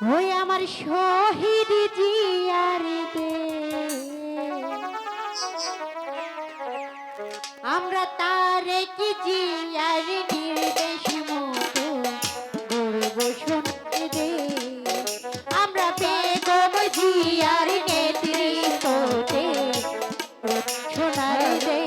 ওই আমার শহীদ জিয়ার দে। আমরা তারে কি জিয়ার নির্দেশ মতো গর্ব শুনতে দে। আমরা বেগম জিয়ার নেতৃত্বতে দে